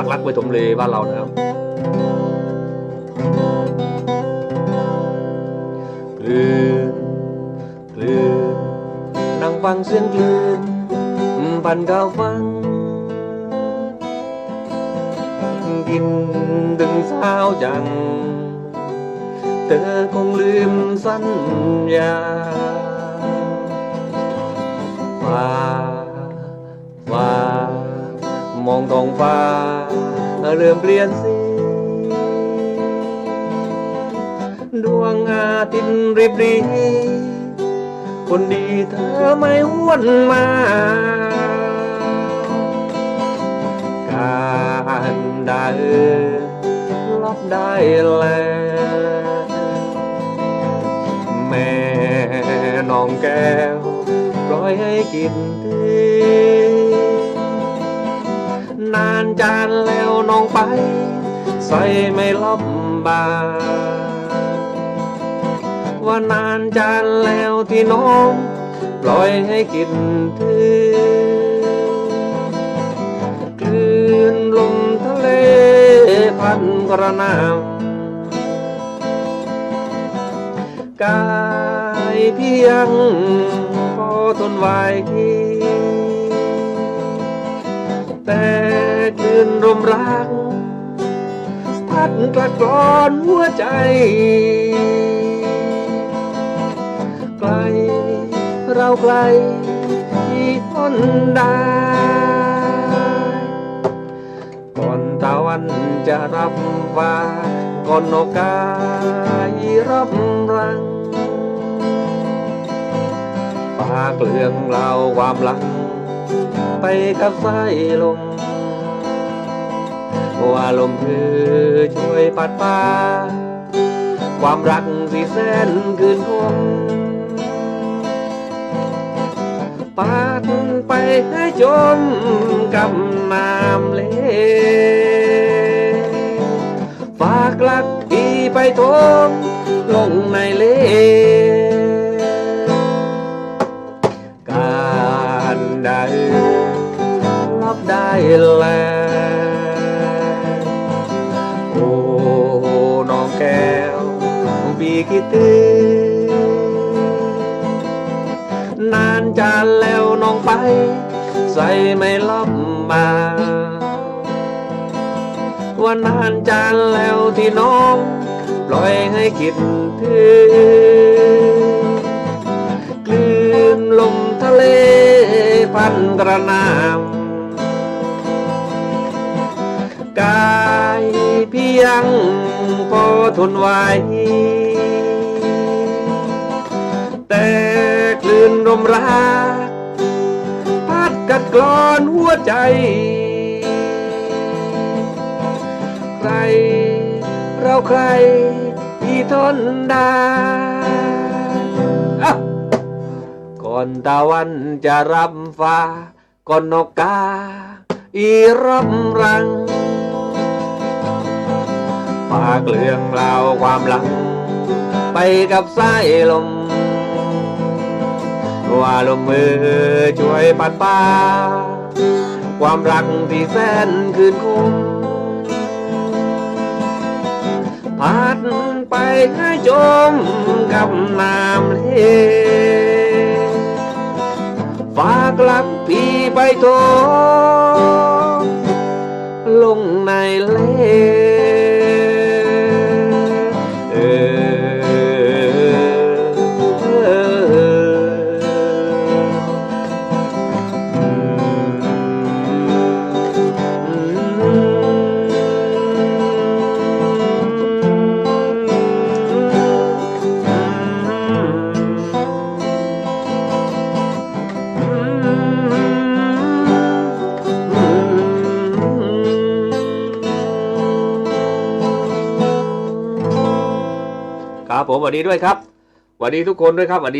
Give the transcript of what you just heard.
ากรักไปถมเลบ้านเรานะครับคลื่นคลื่นนั่งฟังเสียงคลื่นพันก้าวฟังกินดึงสาวจัง เธอคงลืมสัญญาฟ้าฟ้า มองท้องฟ้าเริ่มเปลี่ยนสีดวงอาทิตย์ริบรีคนดีเธอไม่หวนมา การได้รับได้แล้วแม่น้องแก้วปล่อยให้กินที นานจานแล้วน้องไป ใส่ไม่ลบบาว่านานจานแล้วที่น้อง ปล่อยให้กินทีคลื่นลมทะเลพันกระหนำกายเพียงพอทนไหว นลมรัก พัดกระกรอนหัวใจ ไกล เราไกลที่ทนได้ก่อนตะวันจะรับฟ้าก่อนนกกายรับรังฝากเรื่องเราความหลัง ไปกับสายลม ว่าลมคือช่วยปัดป่าความรักสีแสนคืนคงปัดไปให้จมกับน้ำเลฝากลักพีไปทมลงในเลการได้รับได้แล้ว บีคิดถึงนานจานแล้วน้องไป ใส่ไม่ลบมา ว่านานจานแล้วที่น้อง ปล่อยให้คิดถึงคลื่นลมทะเลพันกระหนำกายเพียงพอทนไหว มรักพัดกัดกลอนหัวใจ ใคร เราใครที่ทนได้ก่อนตะวันจะรับฟ้าก่อนนกกา อีรับรังฝากเรื่องราวความหลัง ไปกับสายลม ว่าลมมือช่วยปัดป่าความรักที่แสนคืนคุ้มพัดไปให้จมกับน้ำเลฝากลับพี่ไปโทลงในเล ผมสวัสดีด้วยครับสวัสดีทุกคนด้วยครับสวัสดี